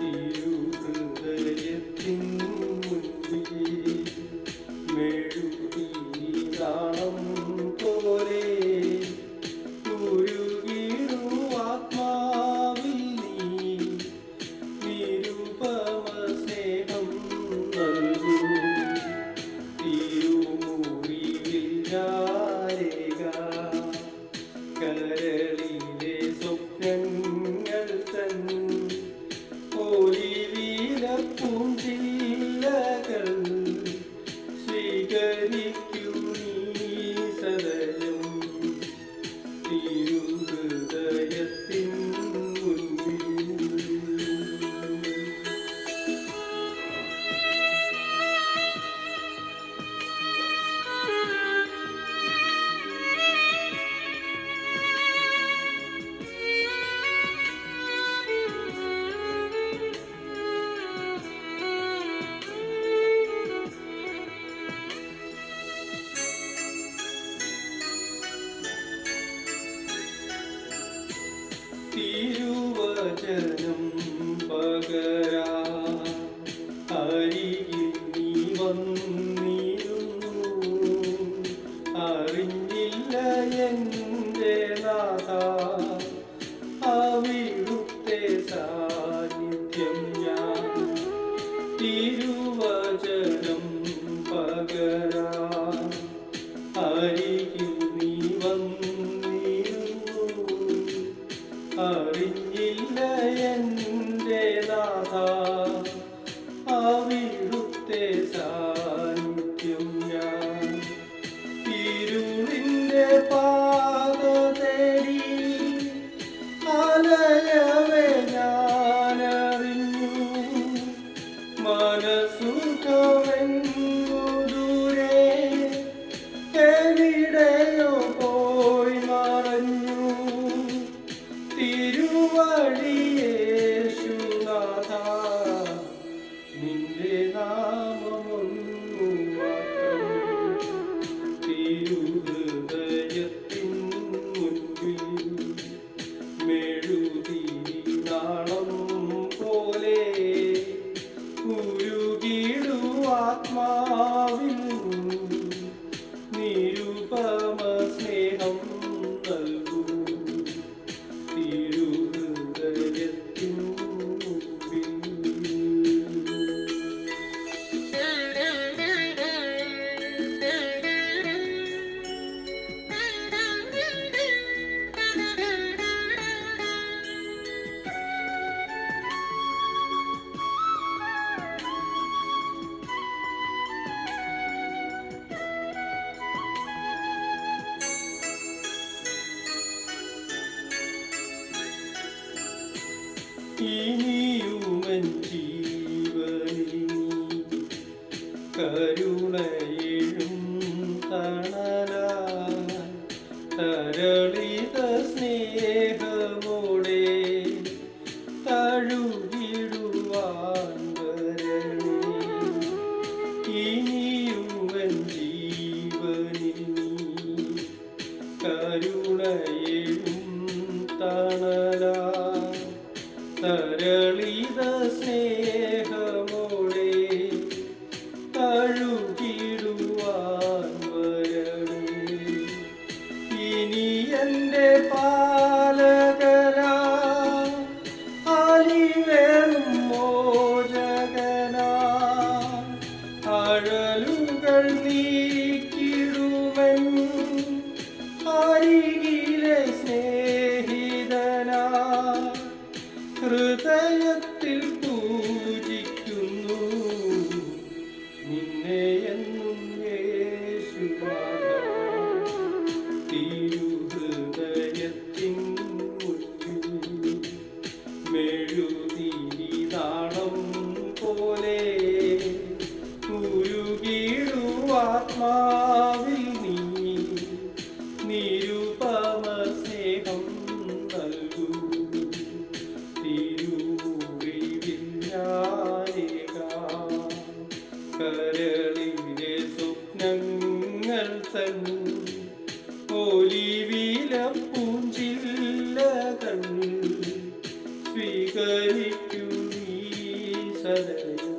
第一 Good. glory ഇനിയുമൻ കരുണയിലും തണല തരളിത സ്നേഹ രസൻ സ്വീകരിക്കൂ നീ സദയം